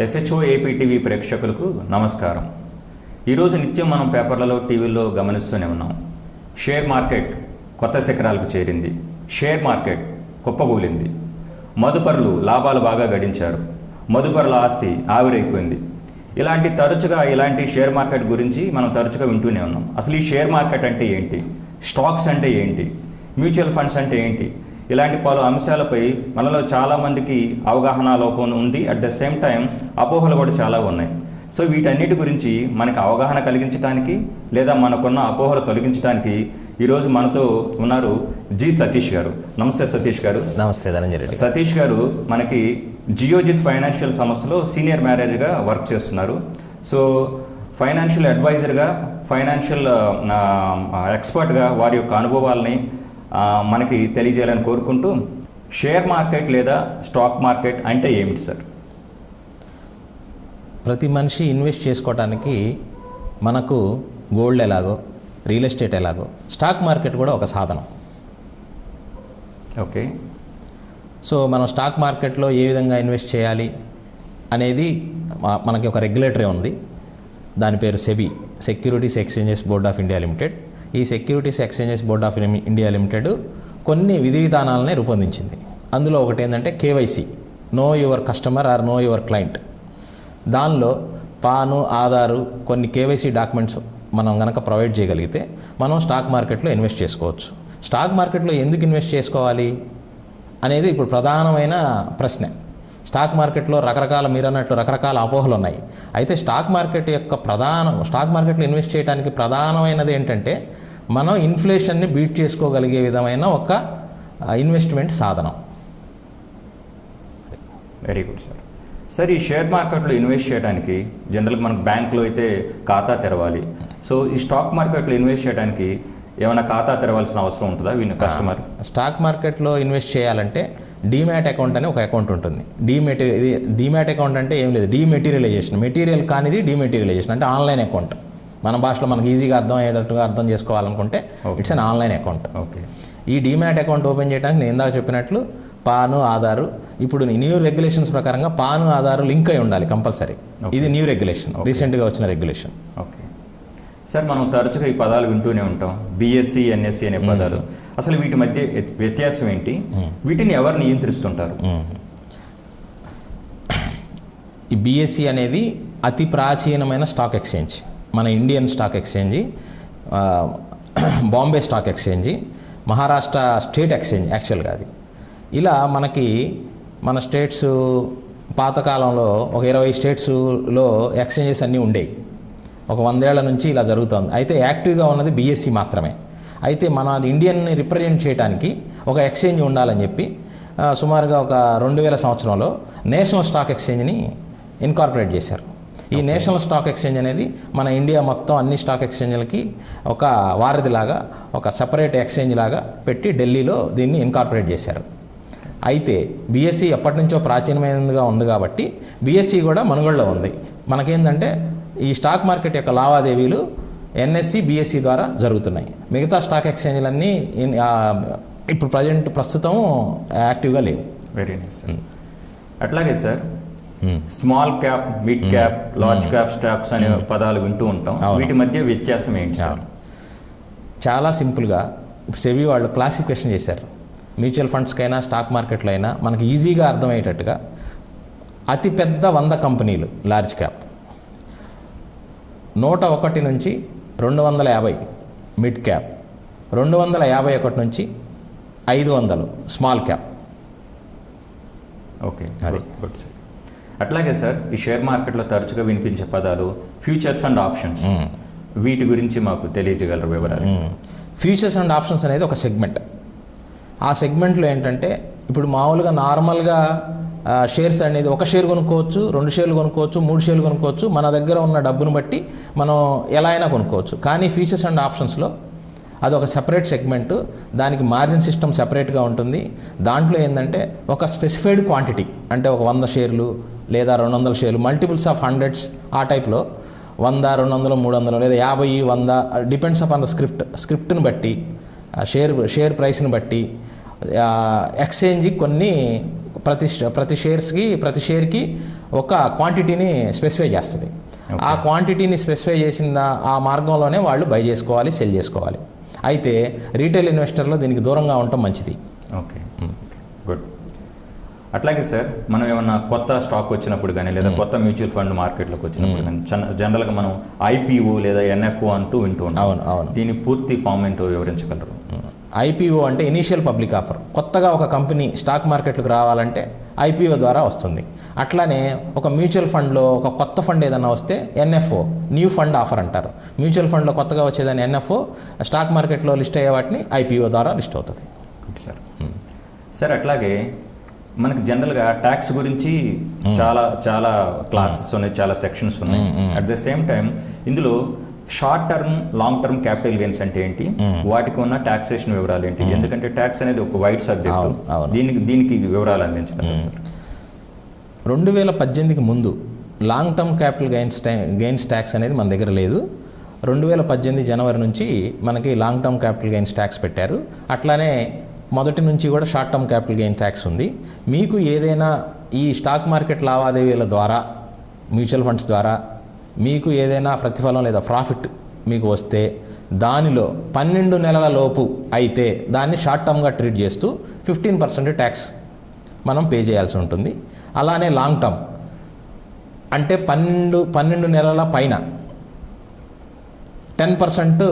SHO APTV ప్రేక్షకులకు నమస్కారం. ఈరోజు నిత్యం మనం పేపర్లలో టీవీల్లో గమనిస్తూనే ఉన్నాం. షేర్ మార్కెట్ కొత్త శిఖరాలకు చేరింది. షేర్ మార్కెట్ కుప్పగూలింది మదుపరులు లాభాలు బాగా గడించారు. మదుపరుల ఆస్తి ఆవిరైపోయింది. ఇలాంటి తరచుగా ఇలాంటి షేర్ మార్కెట్ గురించి మనం తరచుగా వింటూనే ఉన్నాం. అసలు ఈ షేర్ మార్కెట్ అంటే ఏంటి? స్టాక్స్ అంటే ఏంటి? మ్యూచువల్ ఫండ్స్ అంటే ఏంటి? ఇలాంటి పలు అంశాలపై మనలో చాలామందికి అవగాహన లోపం ఉంది. అట్ ద సేమ్ టైం అపోహలు కూడా చాలా ఉన్నాయి. సో వీటన్నిటి గురించి మనకు అవగాహన కలిగించడానికి లేదా మనకున్న అపోహలు తొలగించడానికి ఈరోజు మనతో ఉన్నారు జి సతీష్ గారు. నమస్తే సతీష్ గారు. నమస్తే ధనంజయ రెడ్డి. సతీష్ గారు మనకి జియోజిత్ ఫైనాన్షియల్ సంస్థలో సీనియర్ మేనేజర్గా వర్క్ చేస్తున్నారు. సో ఫైనాన్షియల్ అడ్వైజర్గా ఫైనాన్షియల్ ఎక్స్పర్ట్గా వారి యొక్క అనుభవాల్ని మనకి తెలియజేయాలని కోరుకుంటూ షేర్ మార్కెట్ లేదా స్టాక్ మార్కెట్ అంటే ఏమిటి సార్? ప్రతి మనిషి ఇన్వెస్ట్ చేసుకోవటానికి మనకు గోల్డ్ ఎలాగో రియల్ ఎస్టేట్ ఎలాగో స్టాక్ మార్కెట్ కూడా ఒక సాధనం. ఓకే. సో మనం స్టాక్ మార్కెట్లో ఏ విధంగా ఇన్వెస్ట్ చేయాలి అనేది మనకి ఒక రెగ్యులేటరీ ఉంది. దాని పేరు SEBI securities exchanges board of India limited. ఈ securities exchanges board of India limited కొన్ని విధి విధానాలనే రూపొందించింది. అందులో ఒకటి ఏంటంటే KYC know your customer or know your client. దానిలో పాను ఆధారు కొన్ని కేవైసీ డాక్యుమెంట్స్ మనం కనుక ప్రొవైడ్ చేయగలిగితే మనం స్టాక్ మార్కెట్లో ఇన్వెస్ట్ చేసుకోవచ్చు. స్టాక్ మార్కెట్లో ఎందుకు ఇన్వెస్ట్ చేసుకోవాలి అనేది ఇప్పుడు ప్రధానమైన ప్రశ్న. స్టాక్ మార్కెట్లో రకరకాల మీరు అన్నట్లు రకరకాల అపోహలు ఉన్నాయి. అయితే స్టాక్ మార్కెట్ యొక్క ప్రధాన స్టాక్ మార్కెట్లో ఇన్వెస్ట్ చేయడానికి ప్రధానమైనది ఏంటంటే మనం ఇన్ఫ్లేషన్ని బీట్ చేసుకోగలిగే విధమైన ఒక ఇన్వెస్ట్మెంట్ సాధనం. Very good sir. సార్ ఈ షేర్ మార్కెట్లో ఇన్వెస్ట్ చేయడానికి జనరల్గా మనకు బ్యాంకులో అయితే ఖాతా తెరవాలి. సో ఈ స్టాక్ మార్కెట్లో ఇన్వెస్ట్ చేయడానికి ఏమైనా ఖాతా తెరవాల్సిన అవసరం ఉంటుందా? కస్టమర్? స్టాక్ మార్కెట్లో ఇన్వెస్ట్ చేయాలంటే డీమ్యాట్ అకౌంట్ అని ఒక అకౌంట్ ఉంటుంది. డీమెటీరియల్ ఇది డీమ్యాట్ అకౌంట్ అంటే ఏం లేదు. డీమెటీరియలైజేషన్ మెటీరియల్ కానిది డీమెటీరియలైజేషన్ అంటే ఆన్లైన్ అకౌంట్ మన భాషలో మనకి ఈజీగా అర్థం అయ్యేటట్టుగా అర్థం చేసుకోవాలనుకుంటే it's an online account okay ఈ డీమ్యాట్ అకౌంట్ ఓపెన్ చేయడానికి నేను ఇందాక చెప్పినట్లు పాను ఆధారు ఇప్పుడు న్యూ రెగ్యులేషన్స్ ప్రకారంగా పాను ఆధారు లింక్ అయి ఉండాలి కంపల్సరీ. ఇది న్యూ రెగ్యులేషన్ రీసెంట్గా వచ్చిన రెగ్యులేషన్ ఓకే సార్ మనం తరచుగా ఈ పదాలు వింటూనే ఉంటాం. బిఎస్సి ఎన్ఎస్సి అనే పదాలు. అసలు వీటి మధ్య వ్య- వ్యత్యాసం ఏంటి? వీటిని ఎవరు నియంత్రిస్తుంటారు? ఈ బిఎస్సి అనేది అతి ప్రాచీనమైన స్టాక్ ఎక్స్చేంజ్. మన Indian stock exchange Bombay stock exchange Maharashtra state exchange యాక్చువల్గా అది. ఇలా మనకి మన స్టేట్స్ పాతకాలంలో ఒక ఇరవై స్టేట్స్లో ఎక్స్చేంజెస్ అన్నీ ఉండేవి. ఒక వందేళ్ళ నుంచి ఇలా జరుగుతుంది. అయితే యాక్టివ్గా ఉన్నది బీఎస్సీ మాత్రమే. అయితే మన ఇండియన్ని రిప్రజెంట్ చేయడానికి ఒక ఎక్స్చేంజ్ ఉండాలని చెప్పి సుమారుగా ఒక రెండు వేల సంవత్సరంలో నేషనల్ స్టాక్ ఎక్స్చేంజ్ని ఇన్కార్పొరేట్ చేశారు. ఈ నేషనల్ స్టాక్ ఎక్స్చేంజ్ అనేది మన ఇండియా మొత్తం అన్ని స్టాక్ ఎక్స్చేంజ్లకి ఒక వారధిలాగా ఒక సపరేట్ ఎక్స్చేంజ్ లాగా పెట్టి ఢిల్లీలో దీన్ని ఇన్కార్పొరేట్ చేశారు. అయితే బీఎస్సీ ఎప్పటి నుంచో ప్రాచీనమైనదిగా ఉంది కాబట్టి బీఎస్సీ కూడా మనుగడలో ఉంది. మనకేంటంటే ఈ స్టాక్ మార్కెట్ యొక్క లావాదేవీలు ఎన్ఎస్సి బీఎస్సీ ద్వారా జరుగుతున్నాయి. మిగతా స్టాక్ ఎక్స్చేంజ్లన్నీ ఇప్పుడు ప్రజెంట్ ప్రస్తుతం యాక్టివ్గా లేవు. వెరీ నైస్ సార్ అట్లాగే sir small cap mid cap large cap stocks అనే పదాలు వింటూ ఉంటాం. వీటి మధ్య వ్యత్యాసం ఏంటి సార్ చాలా సింపుల్గా సెబీ వాళ్ళు క్లాసిఫికేషన్ చేశారు. మ్యూచువల్ ఫండ్స్కైనా స్టాక్ మార్కెట్లో అయినా మనకి ఈజీగా అర్థమయ్యేటట్టుగా అతిపెద్ద వంద కంపెనీలు లార్జ్ క్యాప్. నూట ఒకటి నుంచి రెండు వందల యాభై మిడ్ క్యాప్ రెండు వందల యాభై ఒకటి నుంచి ఐదు వందలు స్మాల్ క్యాప్ ఓకే అది. Good sir. అట్లాగే సార్ ఈ షేర్ మార్కెట్లో తరచుగా వినిపించే పదాలు ఫ్యూచర్స్ అండ్ ఆప్షన్స్. వీటి గురించి మాకు తెలియజేయగలరు వివరాలు. ఫ్యూచర్స్ అండ్ ఆప్షన్స్ అనేది ఒక సెగ్మెంట్. ఆ సెగ్మెంట్లో ఏంటంటే ఇప్పుడు మామూలుగా నార్మల్గా షేర్స్ అనేది ఒక షేర్ కొనుక్కోవచ్చు రెండు షేర్లు కొనుక్కోవచ్చు మూడు షేర్లు కొనుక్కోవచ్చు. మన దగ్గర ఉన్న డబ్బును బట్టి మనం ఎలా అయినా కొనుక్కోవచ్చు. కానీ ఫ్యూచర్స్ అండ్ ఆప్షన్స్లో అది ఒక సెపరేట్ సెగ్మెంట్ దానికి మార్జిన్ సిస్టమ్ సెపరేట్గా ఉంటుంది. దాంట్లో ఏంటంటే ఒక స్పెసిఫైడ్ క్వాంటిటీ అంటే ఒక వంద షేర్లు లేదా రెండు వందల షేర్లు మల్టిపుల్స్ ఆఫ్ హండ్రెడ్స్ ఆ టైప్లో వంద రెండు వందలు మూడు వందలు లేదా యాభై వంద డిపెండ్స్ అపాన్ ద స్క్రిప్ట్ స్క్రిప్ట్ని బట్టి ఆ షేర్ షేర్ ప్రైస్ని బట్టి ఆ, ఎక్స్చేంజ్ కొన్ని ప్రతి ప్రతి షేర్స్కి ప్రతి షేర్కి ఒక క్వాంటిటీని స్పెసిఫై చేస్తుంది. ఆ క్వాంటిటీని స్పెసిఫై చేసిన ఆ మార్గంలోనే వాళ్ళు బై చేసుకోవాలి సెల్ చేసుకోవాలి. అయితే రీటైల్ ఇన్వెస్టర్లు దీనికి దూరంగా ఉండటం మంచిది. ఓకే. గుడ్. అట్లాగే సార్ మనం ఏమన్నా కొత్త స్టాక్ వచ్చినప్పుడు కానీ లేదా కొత్త మ్యూచువల్ ఫండ్ మార్కెట్లోకి వచ్చినప్పుడు కానీ జన- జనరల్గా మనం ఐపీఓ లేదా ఎన్ఎఫ్ఓ అంటూ వింటూ ఉంటాం. అవును అవును. దీని పూర్తి ఫామ్ ఏంటో వివరించగలరు? ఐపీఓ అంటే ఇనీషియల్ పబ్లిక్ ఆఫర్. కొత్తగా ఒక కంపెనీ స్టాక్ మార్కెట్లకు రావాలంటే ఐపీఓ ద్వారా వస్తుంది. అట్లానే ఒక మ్యూచువల్ ఫండ్లో ఒక కొత్త ఫండ్ ఏదైనా వస్తే ఎన్ఎఫ్ఓ న్యూ ఫండ్ ఆఫర్ అంటారు. మ్యూచువల్ ఫండ్లో కొత్తగా వచ్చేదాన్ని ఎన్ఎఫ్ఓ స్టాక్ మార్కెట్లో లిస్ట్ అయ్యే వాటిని ఐపీఓ ద్వారా లిస్ట్ అవుతుంది. గుడ్ సార్ సార్ అట్లాగే మనకి జనరల్గా ట్యాక్స్ గురించి చాలా చాలా క్లాసెస్ ఉన్నాయి చాలా సెక్షన్స్ ఉన్నాయి. అట్ ద సేమ్ టైం ఇందులో short term long term capital gains అంటే ఏంటి? వాటికి ఉన్న టాక్సేషన్ వివరాలు ఏంటి? ఎందుకంటే ట్యాక్స్ అనేది ఒక వైడ్ సబ్జెక్ట్. దీనికి దీనికి వివరాలు అందించగలరు సార్. రెండు వేల పద్దెనిమిదికి ముందు long term capital gains gains tax అనేది మన దగ్గర లేదు. రెండు వేల పద్దెనిమిది జనవరి నుంచి మనకి long term capital gains tax పెట్టారు. అట్లానే మొదటి నుంచి కూడా short term capital gain tax ఉంది. మీకు ఏదైనా ఈ స్టాక్ మార్కెట్ లావాదేవీల ద్వారా మ్యూచువల్ ఫండ్స్ ద్వారా మీకు ఏదైనా ప్రతిఫలం లేదా ప్రాఫిట్ మీకు వస్తే దానిలో పన్నెండు నెలల లోపు అయితే దాన్ని షార్ట్ టర్మ్గా ట్రీట్ చేస్తూ ఫిఫ్టీన్ పర్సెంట్ ట్యాక్స్ మనం పే చేయాల్సి ఉంటుంది. అలానే లాంగ్ టర్మ్ అంటే పన్నెండు పన్నెండు నెలల పైన టెన్ పర్సెంట్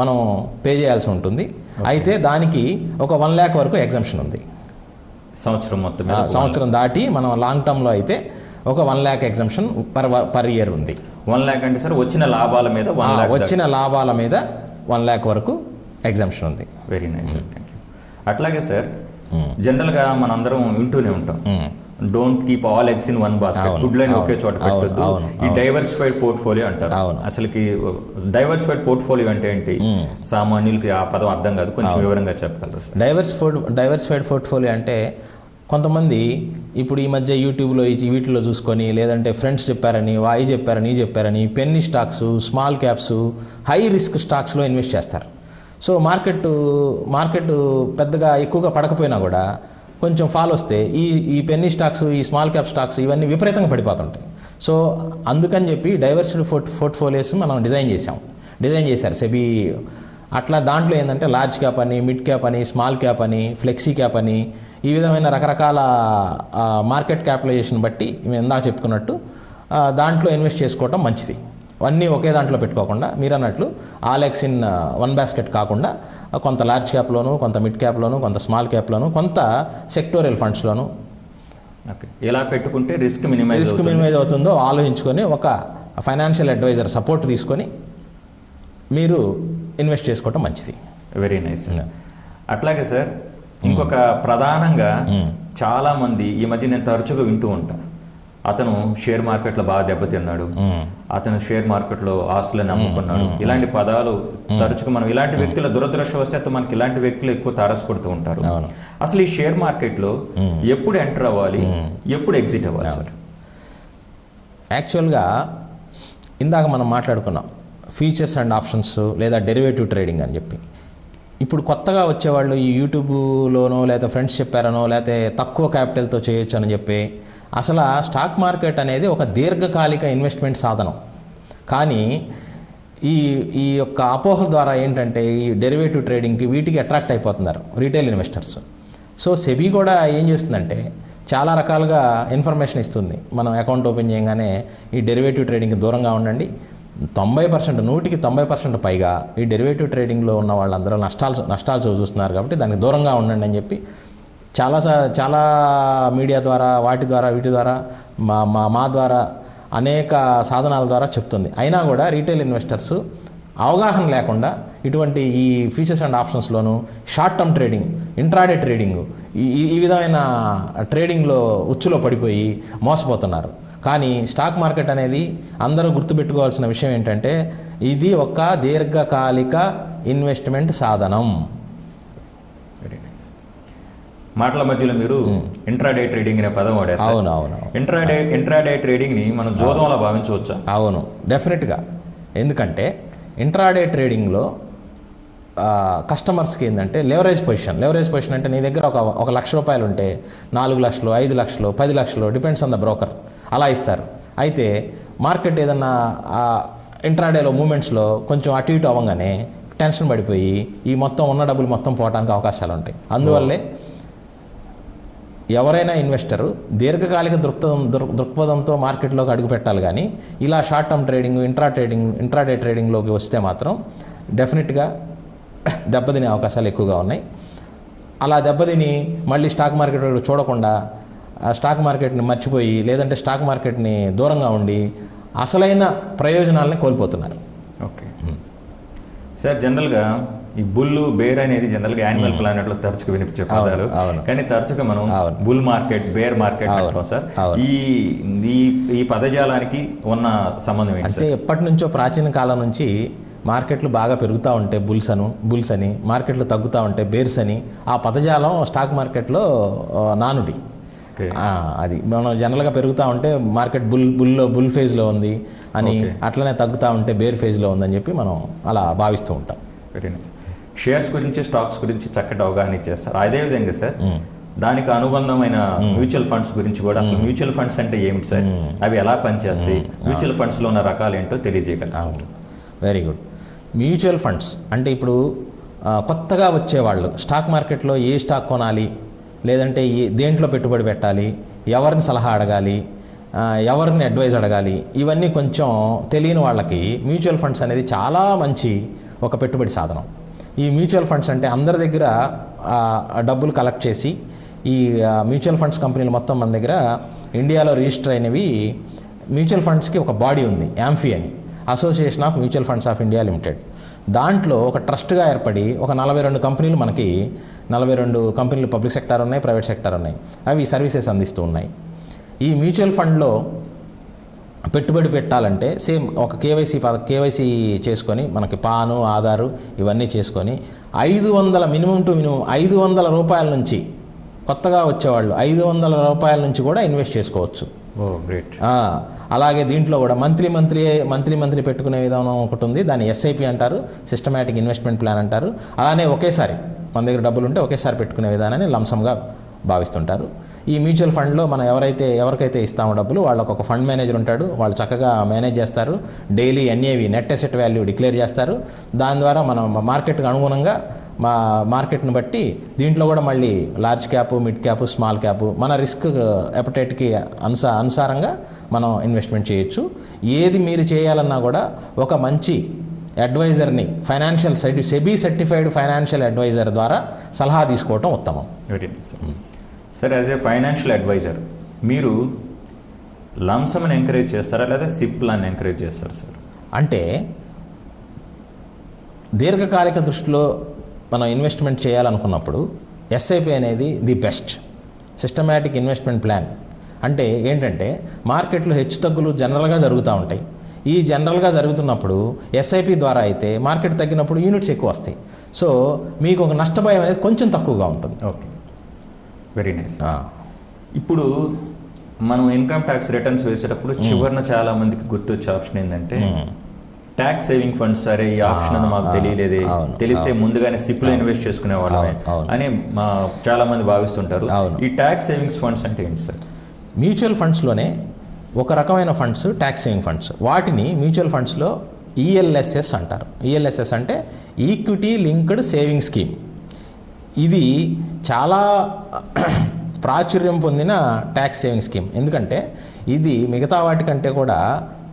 మనం పే చేయాల్సి ఉంటుంది. అయితే దానికి ఒక వన్ ల్యాక్ వరకు ఎగ్జంప్షన్ ఉంది. సంవత్సరం మొత్తం సంవత్సరం దాటి మనం లాంగ్ టర్మ్లో అయితే ఒక one lakh exemption per per year ఉంది. వన్ ల్యాక్ అంటే సార్ వచ్చిన లాభాల మీద వచ్చిన లాభాల మీద వన్ ల్యాక్ వరకు ఎగ్జంప్షన్ ఉంది. Very nice sir thank you అట్లాగే సార్ జనరల్గా మనందరం వింటూనే ఉంటాం. Don't keep all eggs in one basket అవును, గుడ్లని ఒకే చోట పెట్టొద్దు. ఈ డైవర్సిఫైడ్ పోర్ట్ఫోలియో అంటారు. అవును. అసలుకి డైవర్సిఫైడ్ పోర్ట్ఫోలియో అంటే ఏంటి? సామాన్యులకి ఆ పదం అర్థం కాదు. కొంచెం వివరంగా చెప్పగలరు sir diversified diversified portfolio అంటే కొంతమంది ఇప్పుడు ఈ మధ్య యూట్యూబ్లో ఈ వీటిలో చూసుకొని లేదంటే ఫ్రెండ్స్ చెప్పారని వాయి చెప్పారని ఈ చెప్పారని penny stocks small caps high risk స్టాక్స్లో ఇన్వెస్ట్ చేస్తారు. సో మార్కెట్ మార్కెట్ పెద్దగా ఎక్కువగా పడకపోయినా కూడా కొంచెం ఫాల్ వస్తే ఈ ఈ పెన్నీ స్టాక్స్ ఈ స్మాల్ క్యాప్ స్టాక్స్ ఇవన్నీ విపరీతంగా పడిపోతుంటాయి. సో అందుకని చెప్పి డైవర్సిటీ ఫోర్ట్ పోర్ట్ఫోలియోస్ మనం డిజైన్ చేసాం డిజైన్ చేశారు. సెబీ అట్లా దాంట్లో ఏంటంటే లార్జ్ క్యాప్ అని మిడ్ క్యాప్ అని స్మాల్ క్యాప్ అని ఫ్లెక్సీ క్యాప్ అని ఈ విధమైన రకరకాల మార్కెట్ క్యాపిటలైజేషన్ బట్టి మేము ఇందాక చెప్పుకున్నట్టు దాంట్లో ఇన్వెస్ట్ చేసుకోవటం మంచిది. అన్నీ ఒకే దాంట్లో పెట్టుకోకుండా మీరు అన్నట్లు all eggs in one basket కాకుండా కొంత లార్జ్ క్యాప్లోను కొంత మిడ్ క్యాప్లోను కొంత స్మాల్ క్యాప్లోను కొంత సెక్టోరియల్ ఫండ్స్లోను ఓకే. ఎలా పెట్టుకుంటే రిస్క్ మినిమైజ్ రిస్క్ మినిమైజ్ అవుతుందో ఆలోచించుకొని ఒక ఫైనాన్షియల్ అడ్వైజర్ సపోర్ట్ తీసుకొని మీరు ఇన్వెస్ట్ చేసుకోవటం మంచిది. వెరీ నైస్ అట్లాగే సార్ ఇంకొక ప్రధానంగా చాలా మంది ఈ మధ్య నేను తరచుగా వింటూ ఉంటా. అతను షేర్ మార్కెట్లో బాగా దెబ్బతిన్నాడు. అతను షేర్ మార్కెట్లో ఆస్తులను అమ్ముకున్నాడు. ఇలాంటి పదాలు తరచుగా మనం ఇలాంటి వ్యక్తుల దురదృష్టవశాత్తు మనకి ఇలాంటి వ్యక్తులు ఎక్కువ తారసపడుతూ ఉంటారు. అసలు ఈ షేర్ మార్కెట్లో ఎప్పుడు ఎంటర్ అవ్వాలి? ఎప్పుడు ఎగ్జిట్ అవ్వాలి సార్? యాక్చువల్గా ఇందాక మనం మాట్లాడుకున్నాం. ఫీచర్స్ అండ్ ఆప్షన్స్ లేదా డెరివేటివ్ ట్రేడింగ్ అని చెప్పి. ఇప్పుడు కొత్తగా వచ్చేవాళ్ళు ఈ యూట్యూబ్లోనో లేదా ఫ్రెండ్స్ చెప్పారనో లేకపోతే తక్కువ క్యాపిటల్తో చేయొచ్చు అని చెప్పి అసలు ఆ స్టాక్ మార్కెట్ అనేది ఒక దీర్ఘకాలిక ఇన్వెస్ట్మెంట్ సాధనం. కానీ ఈ ఈ యొక్క అపోహల ద్వారా ఏంటంటే ఈ డెరివేటివ్ ట్రేడింగ్కి వీటికి అట్రాక్ట్ అయిపోతున్నారు రీటైల్ ఇన్వెస్టర్స్. సో సెబీ కూడా ఏం చేస్తుందంటే చాలా రకాలుగా ఇన్ఫర్మేషన్ ఇస్తుంది. మనం అకౌంట్ ఓపెన్ చేయగానే ఈ డెరివేటివ్ ట్రేడింగ్కి దూరంగా ఉండండి తొంభై పర్సెంట్ నూటికి తొంభై పర్సెంట్ పైగా ఈ డెరివేటివ్ ట్రేడింగ్లో ఉన్న వాళ్ళందరూ నష్టాలు నష్టాలు చూస్తున్నారు కాబట్టి దానికి దూరంగా ఉండండి అని చెప్పి చాలా సా- చాలా మీడియా ద్వారా వాటి ద్వారా వీటి ద్వారా మా మా మా ద్వారా అనేక సాధనాల ద్వారా చెప్తుంది. అయినా కూడా రీటైల్ ఇన్వెస్టర్స్ అవగాహన లేకుండా ఇటువంటి ఈ futures and ఆప్షన్స్లోను short term trading intraday trading ఈ- ఈ విధమైన ట్రేడింగ్లో ఉచ్చులో పడిపోయి మోసపోతున్నారు. కానీ స్టాక్ మార్కెట్ అనేది అందరూ గుర్తుపెట్టుకోవాల్సిన విషయం ఏంటంటే ఇది ఒక దీర్ఘకాలిక ఇన్వెస్ట్మెంట్ సాధనం. మాటల మధ్యలో మీరు ఇంట్రాడే ట్రేడింగ్ అనే పదం వాడారు. అవును అవును ఇంట్రాడే ఇంట్రాడే ట్రేడింగ్ని మనం జోదంలా భావించవచ్చా? అవును డెఫినెట్గా ఎందుకంటే ఇంట్రాడే ట్రేడింగ్లో కస్టమర్స్కి ఏంటంటే లెవరేజ్ పొజిషన్ లెవరేజ్ పొజిషన్ అంటే నీ దగ్గర ఒక ఒక లక్ష రూపాయలు ఉంటే నాలుగు లక్షలు ఐదు లక్షలు పది లక్షలు డిపెండ్స్ ఆన్ ద బ్రోకర్ అలా ఇస్తారు. అయితే మార్కెట్ ఏదన్నా ఇంట్రాడేలో మూమెంట్స్లో కొంచెం అటు ఇటు అవ్వగానే టెన్షన్ పడిపోయి ఈ మొత్తం ఉన్న డబ్బులు మొత్తం పోవడానికి అవకాశాలు ఉంటాయి. అందువల్లే ఎవరైనా ఇన్వెస్టరు దీర్ఘకాలిక దృక్పథం దృక్పథంతో మార్కెట్లోకి అడుగు పెట్టాలి కానీ ఇలా short term trading intra trading intraday ట్రేడింగ్లోకి వస్తే మాత్రం డెఫినెట్గా దెబ్బతినే అవకాశాలు ఎక్కువగా ఉన్నాయి. అలా దెబ్బతిని మళ్ళీ స్టాక్ మార్కెట్ చూడకుండా స్టాక్ మార్కెట్ని మర్చిపోయి లేదంటే స్టాక్ మార్కెట్ని దూరంగా ఉండి అసలైన ప్రయోజనాలని కోల్పోతున్నారు. ఓకే. సార్ జనరల్గా ఈ బుల్లు బేర్ అనేది జనరల్గా యానిమల్ ప్లానెట్లో తరచుగా వినిపించే పదాలు. కానీ తరచుగా మనం. బుల్ మార్కెట్ బేర్ మార్కెట్ అంటాం సార్. ఈ ఈ ఈ పదజాలానికి ఉన్న సంబంధం ఏంటి అంటే ఎప్పటి నుంచో ప్రాచీన కాలం నుంచి మార్కెట్లు బాగా పెరుగుతూ ఉంటే బుల్స్ అను బుల్స్ అని మార్కెట్లు తగ్గుతూ ఉంటే బేర్స్ అని ఆ పదజాలం స్టాక్ మార్కెట్లో నానుడి. అది. మనం జనరల్గా పెరుగుతూ ఉంటే మార్కెట్ బుల్ బుల్లో బుల్ ఫేజ్లో ఉంది అని. అట్లనే తగ్గుతూ ఉంటే బేర్ ఫేజ్లో ఉందని చెప్పి మనం అలా భావిస్తూ ఉంటాం. వెరీ నైస్ షేర్స్ గురించి స్టాక్స్ గురించి చక్కటి అవగాహన ఇచ్చేస్తారు. అదేవిధంగా సార్ దానికి అనుబంధమైన మ్యూచువల్ ఫండ్స్ గురించి కూడా అసలు మ్యూచువల్ ఫండ్స్ అంటే ఏమిటి సార్? అవి ఎలా పనిచేస్తాయి? మ్యూచువల్ ఫండ్స్లో ఉన్న రకాలు ఏంటో తెలియజేయగలరు వెరీ గుడ్ మ్యూచువల్ ఫండ్స్ అంటే ఇప్పుడు కొత్తగా వచ్చేవాళ్ళు స్టాక్ మార్కెట్లో ఏ స్టాక్ కొనాలి లేదంటే దేంట్లో పెట్టుబడి పెట్టాలి ఎవరిని సలహా అడగాలి ఎవరిని అడ్వైజ్ అడగాలి ఇవన్నీ కొంచెం తెలియని వాళ్ళకి మ్యూచువల్ ఫండ్స్ అనేది చాలా మంచి ఒక పెట్టుబడి సాధనం. ఈ మ్యూచువల్ ఫండ్స్ అంటే అందరి దగ్గర డబ్బులు కలెక్ట్ చేసి ఈ మ్యూచువల్ ఫండ్స్ కంపెనీలు మొత్తం మన దగ్గర ఇండియాలో రిజిస్టర్ అయినవి మ్యూచువల్ ఫండ్స్కి ఒక బాడీ ఉంది యాంఫీ అని association of mutual funds of India limited. దాంట్లో ఒక ట్రస్ట్గా ఏర్పడి ఒక నలభై రెండు కంపెనీలు మనకి నలభై రెండు కంపెనీలు పబ్లిక్ సెక్టార్ ఉన్నాయి ప్రైవేట్ సెక్టార్ ఉన్నాయి. అవి సర్వీసెస్ అందిస్తూ ఉన్నాయి. ఈ మ్యూచువల్ ఫండ్లో పెట్టుబడి పెట్టాలంటే సేమ్ ఒక కేవైసీ ప కేవైసీ చేసుకొని మనకి పాను ఆధారు ఇవన్నీ చేసుకొని ఐదు వందల మినిమం టు మినిమం ఐదు వందల రూపాయల నుంచి కొత్తగా వచ్చేవాళ్ళు ఐదు వందల రూపాయల నుంచి కూడా ఇన్వెస్ట్ చేసుకోవచ్చు. అలాగే దీంట్లో కూడా మంత్లీ మంత్లీ మంత్లీ మంత్లీ పెట్టుకునే విధానం ఒకటి ఉంది. దాన్ని ఎస్ఐపి అంటారు సిస్టమేటిక్ ఇన్వెస్ట్మెంట్ ప్లాన్ అంటారు. అలానే ఒకేసారి మన దగ్గర డబ్బులు ఉంటే ఒకేసారి పెట్టుకునే విధానాన్ని లంసంగా భావిస్తుంటారు. ఈ మ్యూచువల్ ఫండ్లో మనం ఎవరైతే ఎవరికైతే ఇస్తామో డబ్బులు వాళ్ళకు ఒక ఫండ్ మేనేజర్ ఉంటాడు. వాళ్ళు చక్కగా మేనేజ్ చేస్తారు. Daily NAV net asset value declare చేస్తారు. దాని ద్వారా మనం మార్కెట్కి అనుగుణంగా మా మార్కెట్ని బట్టి దీంట్లో కూడా మళ్ళీ large cap mid cap small cap మన రిస్క్ ఎపటైట్కి అనుసా అనుసారంగా మనం ఇన్వెస్ట్మెంట్ చేయొచ్చు. ఏది మీరు చేయాలన్నా కూడా ఒక మంచి అడ్వైజర్ని financial certi SEBI certified financial advisor ద్వారా సలహా తీసుకోవటం ఉత్తమం. Very nice sir sir as a financial advisor మీరు లంసమ్ని ఎంకరేజ్ చేస్తారా? లేదా సిప్ ప్లాన్ ఎంకరేజ్ చేస్తారా సార్ అంటే దీర్ఘకాలిక దృష్టిలో మనం ఇన్వెస్ట్మెంట్ చేయాలనుకున్నప్పుడు ఎస్ఐపి అనేది the best systematic investment plan అంటే ఏంటంటే మార్కెట్లో హెచ్చు తగ్గులు జనరల్గా జరుగుతూ ఉంటాయి. ఈ జనరల్గా జరుగుతున్నప్పుడు ఎస్ఐపి ద్వారా అయితే మార్కెట్ తగ్గినప్పుడు యూనిట్స్ ఎక్కువ వస్తాయి. సో మీకు ఒక నష్టభయం అనేది కొంచెం తక్కువగా ఉంటుంది. ఓకే. వెరీ నైస్ ఇప్పుడు మనం ఇన్కమ్ ట్యాక్స్ రిటర్న్స్ వేసేటప్పుడు చివరిన చాలా మందికి గుర్తొచ్చే ఆప్షన్ ఏంటంటే ట్యాక్స్ సేవింగ్ ఫండ్స్ సరే ఈ ఆప్షన్ అని మాకు తెలియలేదే. తెలిస్తే ముందుగానే సిప్లో ఇన్వెస్ట్ చేసుకునే వాళ్ళమే. అని మా చాలా మంది భావిస్తుంటారు. ఈ ట్యాక్స్ సేవింగ్స్ ఫండ్స్ అంటే ఏంటి సార్ మ్యూచువల్ ఫండ్స్లోనే ఒక రకమైన ఫండ్స్ ట్యాక్స్ సేవింగ్ ఫండ్స్ వాటిని మ్యూచువల్ ఫండ్స్లో ఈఎల్ఎస్ఎస్ అంటారు. ఈఎల్ఎస్ఎస్ అంటే ఈక్విటీ లింక్డ్ సేవింగ్ స్కీమ్ ఇది చాలా ప్రాచుర్యం పొందిన ట్యాక్స్ సేవింగ్ స్కీమ్ ఎందుకంటే ఇది మిగతా వాటికంటే కూడా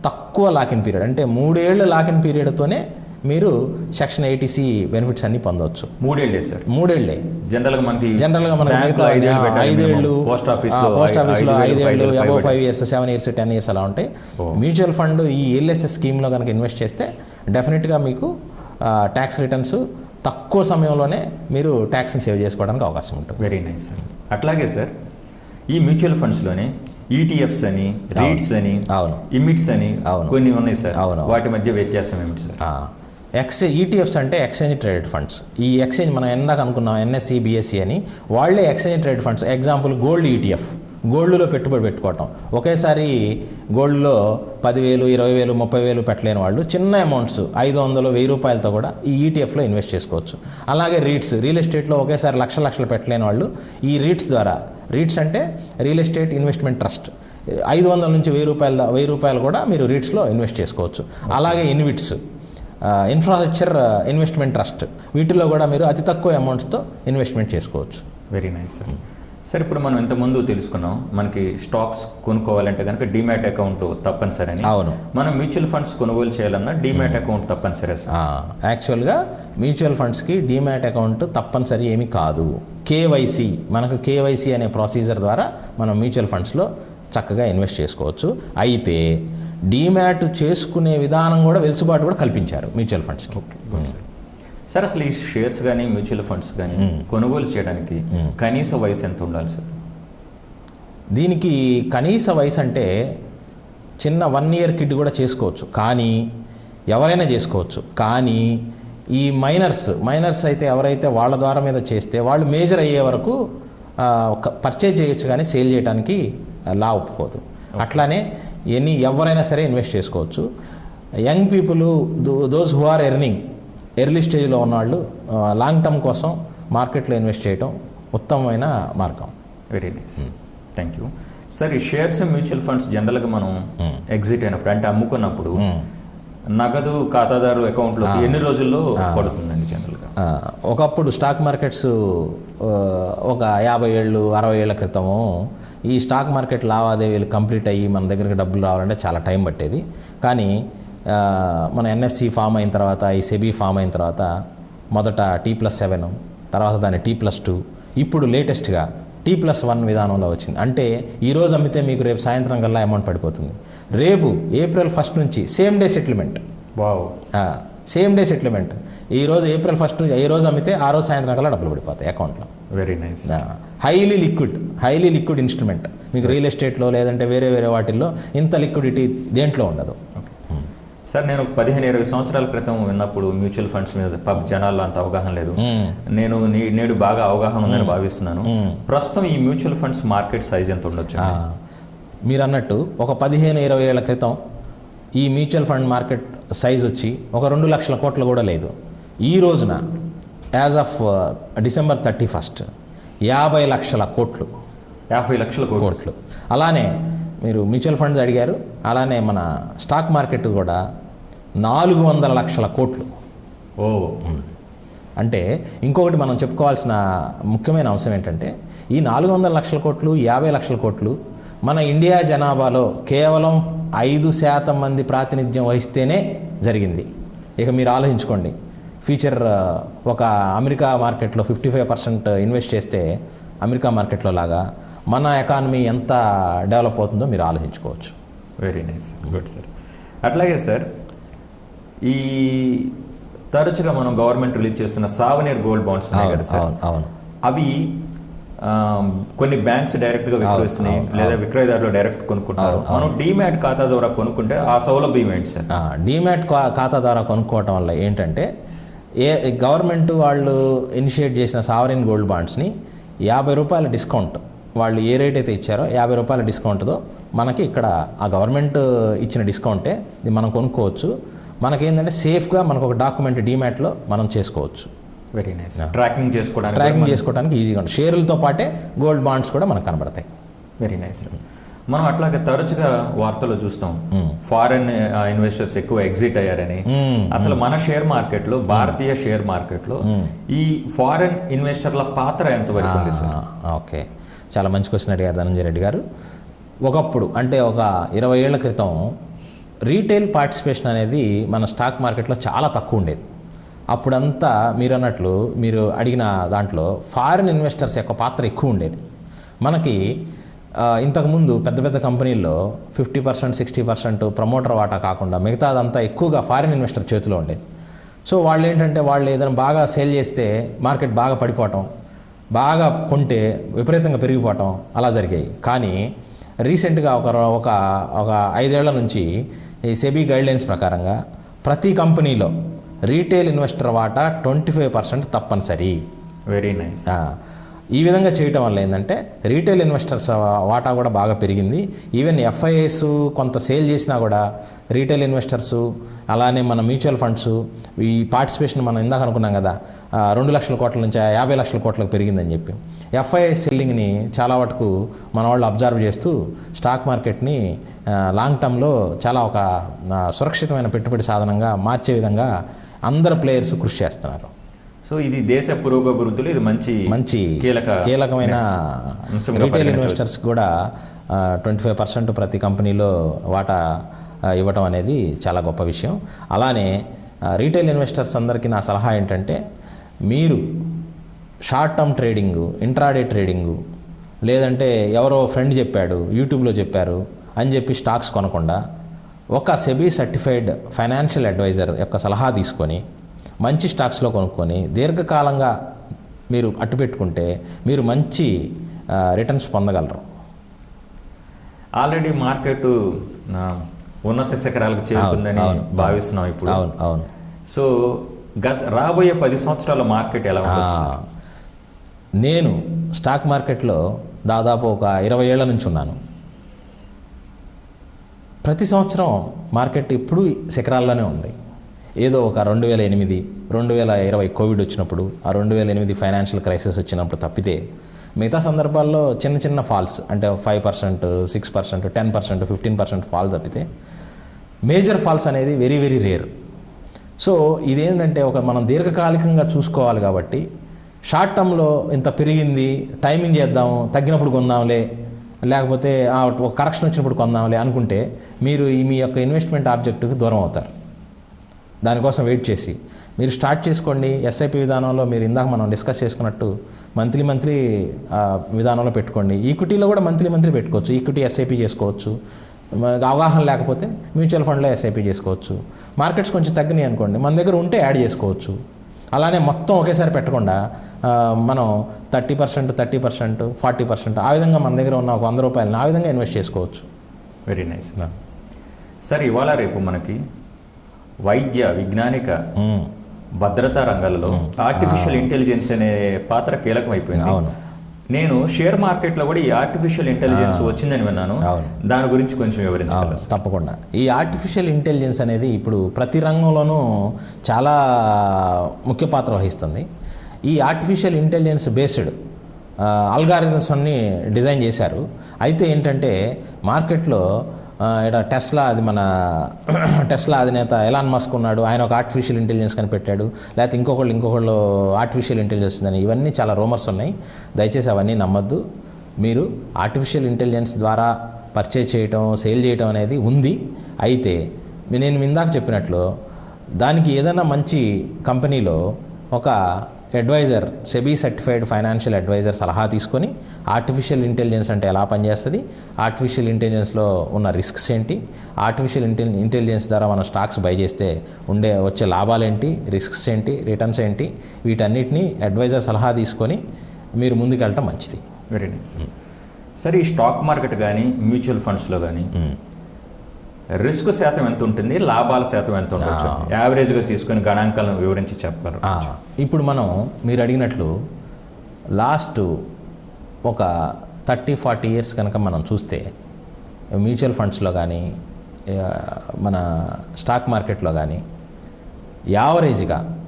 తక్కువ లాకిన్ పీరియడ్. అంటే మూడేళ్ళ లాకిన్ పీరియడ్తోనే మీరు సెక్షన్ ఎయిటీసీ బెనిఫిట్స్ అన్ని పొందవచ్చు మూడేళ్ళే సార్. మూడేళ్ళే. జనరల్గా మనకి జనరల్గా మనకి ఐదేళ్ళు. పోస్ట్ ఆఫీస్ పోస్ట్ ఆఫీస్లో ఐదు వేలు, ఐదేళ్ళు అబౌవ్ పైబడి. Five years seven years ten years అలా ఉంటాయి. మ్యూచువల్ ఫండ్ ఈ ఎల్ఎస్ఎస్ స్కీమ్లో కనుక ఇన్వెస్ట్ చేస్తే డెఫినెట్గా మీకు ట్యాక్స్ రిటర్న్స్ తక్కువ సమయంలోనే మీరు ట్యాక్స్ని సేవ్ చేసుకోవడానికి అవకాశం ఉంటుంది. Very nice sir. అట్లాగే సార్ ఈ మ్యూచువల్ ఫండ్స్లోనే ఈటీఎఫ్స్ అని రీట్స్ అని అవును. ఇమిట్స్ అని అవును. కొన్ని ఉన్నాయి సార్. అవును. వాటి మధ్య వ్యత్యాసం ఏమిటి సార్? ఎక్స్ ఈటీఎఫ్స్ అంటే ఎక్స్చేంజ్ ట్రేడెడ్ ఫండ్స్. ఈ ఎక్స్చేంజ్ మనం ఎందాక అనుకున్నాం ఎన్ఎస్సి బిఎస్సి అని. వాళ్ళే exchange traded funds. Example gold ETF గోల్డ్లో పెట్టుబడి పెట్టుకోవటం. ఒకేసారి గోల్డ్లో పదివేలు ఇరవై వేలు ముప్పై వేలు పెట్టలేని వాళ్ళు చిన్న అమౌంట్స్ ఐదు వందలు వెయ్యి రూపాయలతో కూడా ఈ ఈటీఎఫ్లో ఇన్వెస్ట్ చేసుకోవచ్చు. అలాగే రీట్స్ రియల్ ఎస్టేట్లో ఒకేసారి లక్ష లక్షలు పెట్టలేని వాళ్ళు ఈ రీట్స్ ద్వారా రీట్స్ అంటే రియల్ ఎస్టేట్ ఇన్వెస్ట్మెంట్ ట్రస్ట్ ఐదు వందల నుంచి వెయ్యి రూపాయల వెయ్యి రూపాయలు కూడా మీరు రీట్స్లో ఇన్వెస్ట్ చేసుకోవచ్చు. అలాగే ఇన్విట్స్ ఇన్ఫ్రాస్ట్రక్చర్ ఇన్వెస్ట్మెంట్ ట్రస్ట్ వీటిలో కూడా మీరు అతి తక్కువ అమౌంట్స్తో ఇన్వెస్ట్మెంట్ చేసుకోవచ్చు. వెరీ నైస్ సార్ సార్ ఇప్పుడు మనం ఇంతకుముందు తెలుసుకున్నాం మనకి స్టాక్స్ కొనుక్కోవాలంటే కనుక డిమాట్ అకౌంట్ తప్పనిసరి అని అవును. మనం మ్యూచువల్ ఫండ్స్ కొనుగోలు చేయాలన్నా డిమాట్ అకౌంట్ తప్పనిసరి యాక్చువల్గా మ్యూచువల్ ఫండ్స్కి డీమ్యాట్ అకౌంట్ తప్పనిసరి ఏమీ కాదు. కేవైసీ మనకు కేవైసీ అనే ప్రొసీజర్ ద్వారా మనం మ్యూచువల్ ఫండ్స్లో చక్కగా ఇన్వెస్ట్ చేసుకోవచ్చు. అయితే డీమ్యాట్ చేసుకునే విధానం కూడా వెసులుబాటు కూడా కల్పించారు మ్యూచువల్ ఫండ్స్కి. గుడ్ సార్ అసలు ఈ షేర్స్ కానీ మ్యూచువల్ ఫండ్స్ కానీ కొనుగోలు చేయడానికి కనీస వయసు ఎంత ఉండాలి సార్? దీనికి కనీస వయసు అంటే చిన్న వన్ ఇయర్ కిడ్ కూడా చేసుకోవచ్చు. కానీ ఎవరైనా చేసుకోవచ్చు. కానీ ఈ మైనర్స్ మైనర్స్ అయితే ఎవరైతే వాళ్ళ ద్వారా మీద చేస్తే వాళ్ళు మేజర్ అయ్యే వరకు పర్చేజ్ చేయొచ్చు కానీ సేల్ చేయడానికి లా ఒప్పుకోదు. అట్లానే ఎన్ని ఎవరైనా సరే ఇన్వెస్ట్ చేసుకోవచ్చు. Young people those who are earning early స్టేజ్లో ఉన్నవాళ్ళు లాంగ్ టర్మ్ కోసం మార్కెట్లో ఇన్వెస్ట్ చేయడం ఉత్తమమైన మార్గం. Very nice thank you sir ఈ షేర్స్ మ్యూచువల్ ఫండ్స్ జనరల్గా మనం ఎగ్జిట్ అయినప్పుడు అంటే అమ్ముకున్నప్పుడు నగదు ఖాతాదారు అకౌంట్లో ఎన్ని రోజుల్లో పడుతుందండి జనరల్గా ఆ, ఒకప్పుడు స్టాక్ మార్కెట్స్ ఒక యాభై ఏళ్ళు అరవై ఏళ్ళ క్రితము ఈ స్టాక్ మార్కెట్ లావాదేవీలు కంప్లీట్ అయ్యి మన దగ్గరికి డబ్బులు రావాలంటే చాలా టైం పట్టేది. కానీ మన ఎన్ఎస్సి ఫామ్ అయిన తర్వాత ఈ సెబీ ఫామ్ అయిన తర్వాత మొదట టీ ప్లస్ సెవెన్ తర్వాత దాన్ని టీ ప్లస్ టూ ఇప్పుడు లేటెస్ట్గా టీ ప్లస్ వన్ విధానంలో వచ్చింది. అంటే ఈరోజు అమ్మితే మీకు రేపు సాయంత్రం కల్లా అమౌంట్ పడిపోతుంది. రేపు ఏప్రిల్ ఫస్ట్ నుంచి same day settlement wow same day settlement ఈ రోజు ఏప్రిల్ ఫస్ట్ ఏ రోజు అమ్మితే ఆ రోజు సాయంత్రం కల్లా డబ్బులు పడిపోతాయి అకౌంట్లో very nice highly liquid highly liquid instrument మీకు రియల్ ఎస్టేట్లో లేదంటే వేరే వేరే వాటిల్లో ఇంత లిక్విడిటీ దేంట్లో ఉండదు. సార్ నేను పదిహేను ఇరవై సంవత్సరాల క్రితం విన్నప్పుడు మ్యూచువల్ ఫండ్స్ మీద పాప జనాల్లో అంత అవగాహన లేదు. నేను నే- నేడు బాగా అవగాహన ఉందని భావిస్తున్నాను. ప్రస్తుతం ఈ మ్యూచువల్ ఫండ్స్ మార్కెట్ సైజ్ ఎంత ఉండొచ్చు? మీరు అన్నట్టు ఒక పదిహేను ఇరవై ఏళ్ళ క్రితం ఈ మ్యూచువల్ ఫండ్ మార్కెట్ సైజ్ వచ్చి ఒక రెండు లక్షల కోట్లు కూడా లేదు. ఈ రోజున as of December thirty first యాభై లక్షల కోట్లు. యాభై లక్షల కోట్లు. అలానే మీరు మ్యూచువల్ ఫండ్స్ అడిగారు. అలానే మన స్టాక్ మార్కెట్ కూడా నాలుగు వందల లక్షల కోట్లు. ఓ. అంటే ఇంకొకటి మనం చెప్పుకోవాల్సిన ముఖ్యమైన అంశం ఏంటంటే ఈ నాలుగు వందల లక్షల కోట్లు యాభై లక్షల కోట్లు మన ఇండియా జనాభాలో కేవలం ఐదు శాతం మంది ప్రాతినిధ్యం వహిస్తేనే జరిగింది. ఇక మీరు ఆలోచించుకోండి. ఫ్యూచర్ ఒక అమెరికా మార్కెట్లో ఫిఫ్టీ ఫైవ్ పర్సెంట్ ఇన్వెస్ట్ చేస్తే అమెరికా మార్కెట్లో లాగా మన ఎకానమీ ఎంత డెవలప్ అవుతుందో మీరు ఆలోచించుకోవచ్చు. వెరీ నైస్ గుడ్ సార్ అట్లాగే సార్ ఈ తరచుగా మనం గవర్నమెంట్ రిలీజ్ చేస్తున్న సావనీర్ గోల్డ్ బాండ్స్ ఉన్నాయి కదా సార్ అవును అవి కొన్ని బ్యాంక్స్ డైరెక్ట్గా విక్రయిస్తున్నాయి లేదా విక్రయదారులు డైరెక్ట్ కొనుక్కుంటారు. మనం డీమ్యాట్ ఖాతా ద్వారా కొనుక్కుంటే ఆ సౌలభ్యం ఏంటి సార్ డీమ్యాట్ ఖాతా ద్వారా కొనుక్కోవటం వల్ల ఏంటంటే ఏ గవర్నమెంట్ వాళ్ళు ఇనిషియేట్ చేసిన సావరిన్ గోల్డ్ బాండ్స్ని యాభై రూపాయల డిస్కౌంట్ వాళ్ళు ఏ రేట్ అయితే ఇచ్చారో యాభై రూపాయల డిస్కౌంట్తో మనకి ఇక్కడ ఆ గవర్నమెంట్ ఇచ్చిన డిస్కౌంటే ఇది మనం కొనుక్కోవచ్చు. మనకేంటంటే సేఫ్గా మనకు ఒక డాక్యుమెంట్ డీమ్యాట్లో మనం చేసుకోవచ్చు. వెరీ నైస్ ట్రాకింగ్ చేసుకోవడానికి ట్రాకింగ్ చేసుకోవడానికి ఈజీగా ఉంటుంది. షేర్లతో పాటే గోల్డ్ బాండ్స్ కూడా మనకు కనబడతాయి. వెరీ నైస్ మనం అట్లాగే తరచుగా వార్తలు చూస్తాం. ఫారెన్ ఇన్వెస్టర్స్ ఎక్కువ ఎగ్జిట్ అయ్యారని. అసలు మన షేర్ మార్కెట్లో భారతీయ షేర్ మార్కెట్లో ఈ ఫారెన్ ఇన్వెస్టర్ల పాత్ర ఎంత వరకు ఉంది సార్ ఓకే చాలా మంచి క్వశ్చన్ అడిగారు ధనంజయ రెడ్డి గారు. ఒకప్పుడు అంటే ఒక ఇరవై ఏళ్ళ క్రితం రీటైల్ పార్టిసిపేషన్ అనేది మన స్టాక్ మార్కెట్లో చాలా తక్కువ ఉండేది. అప్పుడంతా మీరు అన్నట్లు మీరు అడిగిన దాంట్లో ఫారిన్ ఇన్వెస్టర్స్ యొక్క పాత్ర ఎక్కువ ఉండేది. మనకి ఇంతకుముందు పెద్ద పెద్ద కంపెనీల్లో fifty percent sixty percent promoter వాటా కాకుండా మిగతాదంతా ఎక్కువగా ఫారిన్ ఇన్వెస్టర్ చేతిలో ఉండేది. సో వాళ్ళు ఏంటంటే వాళ్ళు ఏదైనా బాగా సేల్ చేస్తే మార్కెట్ బాగా పడిపోవటం బాగా కొంటే విపరీతంగా పెరిగిపోవటం అలా జరిగాయి. కానీ రీసెంట్గా ఒక ఒక ఒక ఐదేళ్ళ నుంచి ఈ సెబీ గైడ్లైన్స్ ప్రకారంగా ప్రతి కంపెనీలో రీటైల్ ఇన్వెస్టర్ వాటా ట్వంటీ ఫైవ్ పర్సెంట్ తప్పనిసరి. Very nice. ఈ విధంగా చేయటం వల్ల ఏంటంటే రీటైల్ ఇన్వెస్టర్స్ వాటా కూడా బాగా పెరిగింది. ఈవెన్ ఎఫ్ఐఎస్ కొంత సేల్ చేసినా కూడా రీటైల్ ఇన్వెస్టర్స్ అలానే మన మ్యూచువల్ ఫండ్స్ ఈ పార్టిసిపేషన్ మనం ఇందాక అనుకున్నాం కదా రెండు లక్షల కోట్ల నుంచి యాభై లక్షల కోట్లకు పెరిగిందని చెప్పి. ఎఫ్ఐఎస్ సెల్లింగ్ని చాలా వరకు మన వాళ్ళు అబ్జర్వ్ చేస్తూ స్టాక్ మార్కెట్ని లాంగ్ టర్మ్లో చాలా ఒక సురక్షితమైన పెట్టుబడి సాధనంగా మార్చే విధంగా అందరు ప్లేయర్స్ కృషి చేస్తున్నారు. సో ఇది దేశ పురోగభివృద్ధిలో ఇది మంచి మంచి కీలక కీలకమైన రీటైల్. ఇన్వెస్టర్స్ కూడా ట్వంటీ ఫైవ్ పర్సెంట్ ప్రతి కంపెనీలో వాటా ఇవ్వటం అనేది చాలా గొప్ప విషయం అలానే రీటైల్ ఇన్వెస్టర్స్ అందరికీ నా సలహా ఏంటంటే మీరు short term trading intraday trading లేదంటే ఎవరో ఫ్రెండ్ చెప్పాడు యూట్యూబ్లో చెప్పారు అని చెప్పి స్టాక్స్ కొనకుండా ఒక సెబీ సర్టిఫైడ్ ఫైనాన్షియల్ అడ్వైజర్ యొక్క సలహా తీసుకొని మంచి స్టాక్స్లో కొనుక్కొని దీర్ఘకాలంగా మీరు అట్టు పెట్టుకుంటే మీరు మంచి రిటర్న్స్ పొందగలరు. ఆల్రెడీ మార్కెట్ ఉన్నత శిఖరాలకు చేరుకుందని భావిస్తున్నాం ఇప్పుడు. అవును అవును. సో గత రాబోయే పది సంవత్సరాల మార్కెట్ ఎలా నేను స్టాక్ మార్కెట్లో దాదాపు ఒక ఇరవై ఏళ్ళ నుంచి ఉన్నాను. ప్రతి సంవత్సరం మార్కెట్ ఇప్పుడు శిఖరాల్లోనే ఉంది. ఏదో ఒక రెండు వేల ఎనిమిది రెండు వేల ఇరవై కోవిడ్ వచ్చినప్పుడు ఆ రెండు వేల ఎనిమిది ఫైనాన్షియల్ క్రైసిస్ వచ్చినప్పుడు తప్పితే మిగతా సందర్భాల్లో చిన్న చిన్న ఫాల్స్ అంటే five percent six percent ten percent fifteen percent fall తప్పితే మేజర్ ఫాల్స్ అనేది వెరీ వెరీ రేర్. సో ఇదేంటంటే ఒక మనం దీర్ఘకాలికంగా చూసుకోవాలి కాబట్టి షార్ట్ టర్మ్లో ఇంత పెరిగింది టైమింగ్ చేద్దాము తగ్గినప్పుడు కొందాంలే లేకపోతే ఒక కరెక్షన్ వచ్చినప్పుడు కొందాంలే అనుకుంటే మీరు ఈ మీ యొక్క ఇన్వెస్ట్మెంట్ ఆబ్జెక్టుకి దూరం అవుతారు. దానికోసం వెయిట్ చేసి. మీరు స్టార్ట్ చేసుకోండి. ఎస్ఐపి విధానంలో మీరు ఇందాక మనం డిస్కస్ చేసుకున్నట్టు మంత్లీ మంత్లీ విధానంలో పెట్టుకోండి. ఈక్విటీలో కూడా మంత్లీ మంత్లీ పెట్టుకోవచ్చు. ఈక్విటీ ఎస్ఐపి చేసుకోవచ్చు. అవగాహన లేకపోతే మ్యూచువల్ ఫండ్లో ఎస్ఐపి చేసుకోవచ్చు. మార్కెట్స్ కొంచెం తగ్గినాయి అనుకోండి. మన దగ్గర ఉంటే యాడ్ చేసుకోవచ్చు. అలానే మొత్తం ఒకేసారి పెట్టకుండా మనం thirty percent thirty percent forty percent ఆ విధంగా మన దగ్గర ఉన్న ఒక వంద రూపాయలని ఆ విధంగా ఇన్వెస్ట్ చేసుకోవచ్చు. Very nice. సార్ ఇవాళ రేపు మనకి వైద్య విజ్ఞానిక. భద్రతా రంగాలలో ఆర్టిఫిషియల్ ఇంటెలిజెన్స్ అనే పాత్ర కీలకమైపోయింది. నేను షేర్ మార్కెట్లో కూడా ఈ ఆర్టిఫిషియల్ ఇంటెలిజెన్స్ వచ్చిందని విన్నాను. దాని గురించి కొంచెం వివరించగలరా అవును, తప్పకుండా. ఈ ఆర్టిఫిషియల్ ఇంటెలిజెన్స్ అనేది ఇప్పుడు ప్రతి రంగంలోనూ చాలా ముఖ్య పాత్ర వహిస్తుంది. ఈ ఆర్టిఫిషియల్ ఇంటెలిజెన్స్ బేస్డ్ అల్గారిథమ్స్ అన్ని డిజైన్ చేశారు. అయితే ఏంటంటే మార్కెట్లో ఇక్కడ టెస్లా అది మన టెస్లా అధినేత ఎలాన్ మస్క్ ఉన్నాడు ఆయన ఒక ఆర్టిఫిషియల్ ఇంటెలిజెన్స్ కనిపెట్టాడు లేకపోతే ఇంకొకళ్ళు ఇంకొకళ్ళు ఆర్టిఫిషియల్ ఇంటెలిజెన్స్ ఉందని ఇవన్నీ చాలా రూమర్స్ ఉన్నాయి. దయచేసి అవన్నీ నమ్మద్దు. మీరు ఆర్టిఫిషియల్ ఇంటెలిజెన్స్ ద్వారా పర్చేజ్ చేయటం సేల్ చేయటం అనేది ఉంది. అయితే నేను ఇందాక చెప్పినట్లు దానికి ఏదైనా మంచి కంపెనీలో ఒక advisor SEBI certified financial advisor సలహా తీసుకొని ఆర్టిఫిషియల్ ఇంటెలిజెన్స్ అంటే ఎలా పనిచేస్తుంది? ఆర్టిఫిషియల్ ఇంటెలిజెన్స్లో ఉన్న రిస్క్స్ ఏంటి? ఆర్టిఫిషియల్ ఇంటెలి ఇంటెలిజెన్స్ ద్వారా మనం స్టాక్స్ బై చేస్తే ఉండే వచ్చే లాభాలు ఏంటి? రిస్క్స్ ఏంటి? రిటర్న్స్ ఏంటి? వీటన్నిటిని అడ్వైజర్ సలహా తీసుకొని మీరు ముందుకెళ్ళటం మంచిది. వెరీ నైస్ సరే ఈ స్టాక్ మార్కెట్ కానీ మ్యూచువల్ ఫండ్స్లో కానీ రిస్క్ శాతం ఎంత ఉంటుంది? లాభాల శాతం ఎంత ఉండొచ్చు? యావరేజ్గా తీసుకొని గణాంకాలను వివరించి చెప్పగలరు. ఆ, ఇప్పుడు మనం మీరు అడిగినట్లు లాస్ట్ ఒక థర్టీ ఫార్టీ ఇయర్స్ కనుక మనం చూస్తే మ్యూచువల్ ఫండ్స్లో కానీ మన స్టాక్ మార్కెట్లో కానీ యావరేజ్గా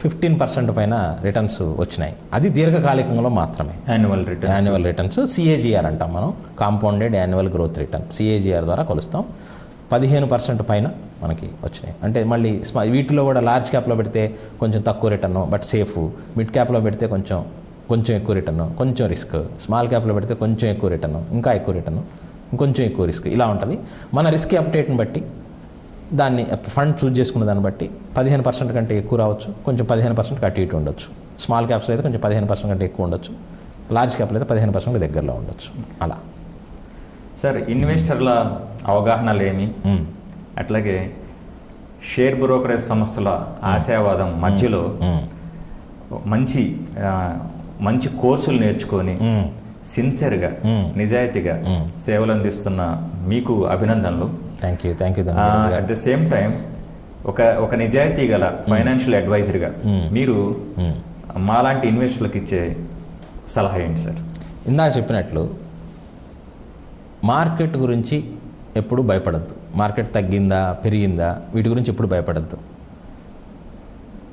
ఫిఫ్టీన్ పర్సెంట్ పైన రిటర్న్స్ వచ్చినాయి. అది దీర్ఘకాలికంలో మాత్రమే. Annual return annual returns CAGR అంటాం మనం. Compounded annual growth return CAGR ద్వారా కొలుస్తాం. పదిహేను పర్సెంట్ పైన మనకి వచ్చినాయి. అంటే మళ్ళీ స్మా వీటిలో కూడా లార్జ్ క్యాప్లో పెడితే కొంచెం తక్కువ రిటర్న్ బట్ సేఫ్ మిడ్ క్యాప్లో పెడితే కొంచెం కొంచెం ఎక్కువ రిటర్న్ కొంచెం రిస్క్ స్మాల్ క్యాప్లో పెడితే కొంచెం ఎక్కువ రిటర్న్ ఇంకా ఎక్కువ రిటర్న్ ఇంకొంచెం ఎక్కువ రిస్క్ ఇలా ఉంటుంది. మన రిస్క్ అప్డేట్ని బట్టి దాన్ని ఫండ్ చూజ్ చేసుకున్న దాన్ని బట్టి పదిహేను పర్సెంట్ కంటే ఎక్కువ రావచ్చు కొంచెం పదిహేను పర్సెంట్ అటు ఇటు ఉండొచ్చు స్మాల్ క్యాప్స్లో అయితే కొంచెం పదిహేను పర్సెంట్ కంటే ఎక్కువ ఉండొచ్చు లార్జ్ క్యాప్లో అయితే పదిహేను పర్సెంట్ దగ్గరలో ఉండొచ్చు అలా సార్ ఇన్వెస్టర్ల అవగాహన లేమి. అట్లాగే షేర్ బ్రోకరేజ్ సంస్థల ఆశావాదం మధ్యలో. మంచి మంచి కోర్సులు నేర్చుకొని. సిన్సియర్గా. నిజాయితీగా. సేవలు అందిస్తున్న మీకు అభినందనలు. Thank you thank you at the same time ఒక ఒక నిజాయితీ గల ఫైనాన్షియల్ అడ్వైజర్గా మీరు మాలాంటి ఇన్వెస్టర్లకు ఇచ్చే సలహా ఏంటి సార్? ఇందాక చెప్పినట్లు మార్కెట్ గురించి ఎప్పుడు భయపడద్దు. మార్కెట్ తగ్గిందా పెరిగిందా వీటి గురించి ఎప్పుడు భయపడద్దు.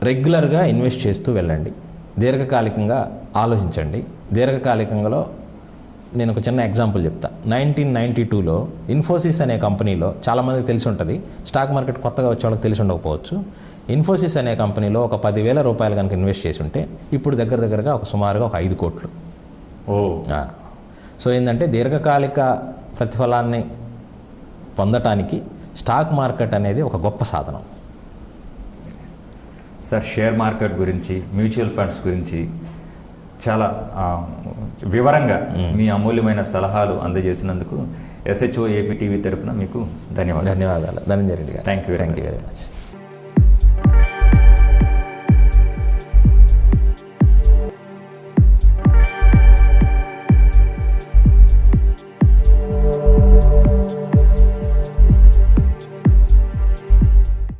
రెగ్యులర్గా ఇన్వెస్ట్ చేస్తూ వెళ్ళండి. దీర్ఘకాలికంగా ఆలోచించండి. దీర్ఘకాలికంలో నేను ఒక చిన్న ఎగ్జాంపుల్ చెప్తా. నైన్టీన్ నైంటీ టూలో ఇన్ఫోసిస్ అనే కంపెనీలో చాలామందికి తెలిసి ఉంటుంది స్టాక్ మార్కెట్ కొత్తగా వచ్చే వాళ్ళకి తెలిసి ఉండకపోవచ్చు ఇన్ఫోసిస్ అనే కంపెనీలో ఒక పదివేల రూపాయలు కనుక ఇన్వెస్ట్ చేసి ఉంటే ఇప్పుడు దగ్గర దగ్గరగా ఒక సుమారుగా ఒక ఐదు కోట్లు. ఓ. సో ఏంటంటే దీర్ఘకాలిక ప్రతిఫలాన్ని పొందటానికి స్టాక్ మార్కెట్ అనేది ఒక గొప్ప సాధనం. సార్ షేర్ మార్కెట్ గురించి మ్యూచువల్ ఫండ్స్ గురించి చాలా వివరంగా మీ అమూల్యమైన సలహాలు అందజేసినందుకు ఎస్హెచ్ఓ ఏపీ టీవీ తరపున మీకు ధన్యవాదాలు. ధన్యవాదాలు. ధనంజయ రెడ్డి గారు. You very thank you. Very much